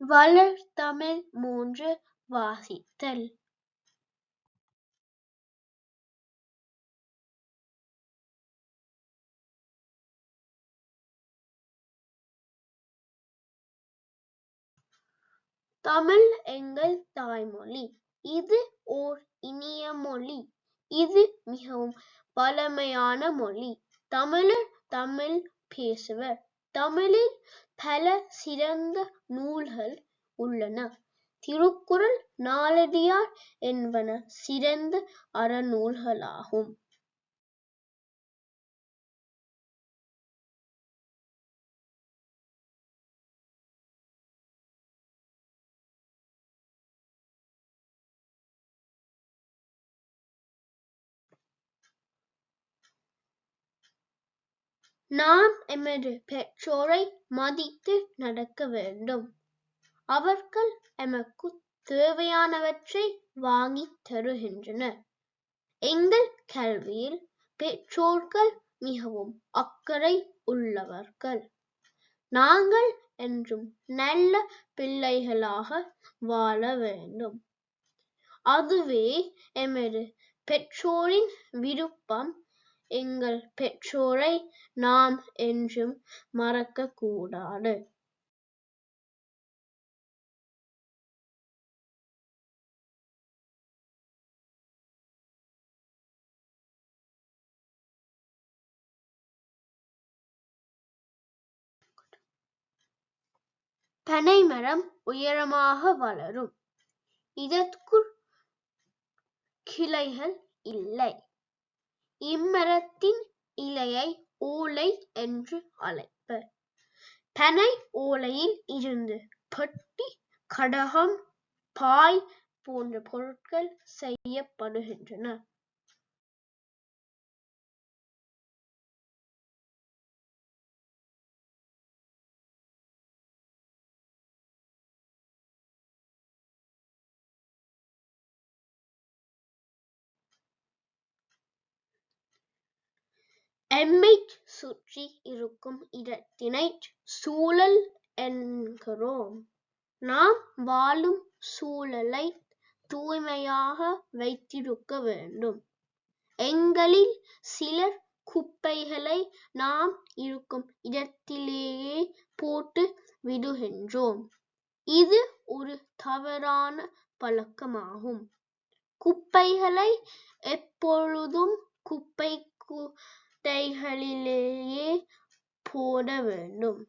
வளர்தமிழ் மூன்று வாசித்தல் தமிழ் எங்கள் தாய்மொழி இது ஓர் இனிய மொழி. இது மிகவும் பழமையான மொழி. தமிழர் தமிழ் பேசுவர். தமிழில் பல சிறந்த நூல்கள் உள்ளன. திருக்குறள் நாலடியார் என்பன சிறந்த அறநூல்களாகும். நாம் எமது பெற்றோரை மதித்து நடக்க வேண்டும். அவர்கள் எமக்கு தேவையானவற்றை வாங்கித் தருகின்றனர். எங்கள் கல்வியில் பெற்றோர்கள் மிகவும் அக்கறை உள்ளவர்கள். நாங்கள் என்றும் நல்ல பிள்ளைகளாக வாழ வேண்டும். அதுவே எமது பெற்றோரின் விருப்பம். எங்கள் பெற்றோரை நாம் என்றும் மறக்கக்கூடாது. பனைமரம் உயரமாக வளரும். இதற்கு கிளைகள் இல்லை. இம்மரத்தின் இலையை ஓலை என்று அழைப்பர். பனை ஓலையில் இருந்து பெட்டி கடகம் பாய் போன்ற பொருட்கள் செய்யப்படுகின்றன. எம்மைச் சுற்றி இருக்கும் இடத்தினைச் சூழல் என்கிறோம். நாம் வாழும் சூழலை தூய்மையாக வைத்திருக்க வேண்டும். எங்களில் சிலர் குப்பைகளை நாம் இருக்கும் இடத்திலேயே போட்டு விடுகின்றோம். இது ஒரு தவறான பழக்கமாகும். குப்பைகளை எப்பொழுதும் குப்பை கூடைகளிலேயே போட வேண்டும்.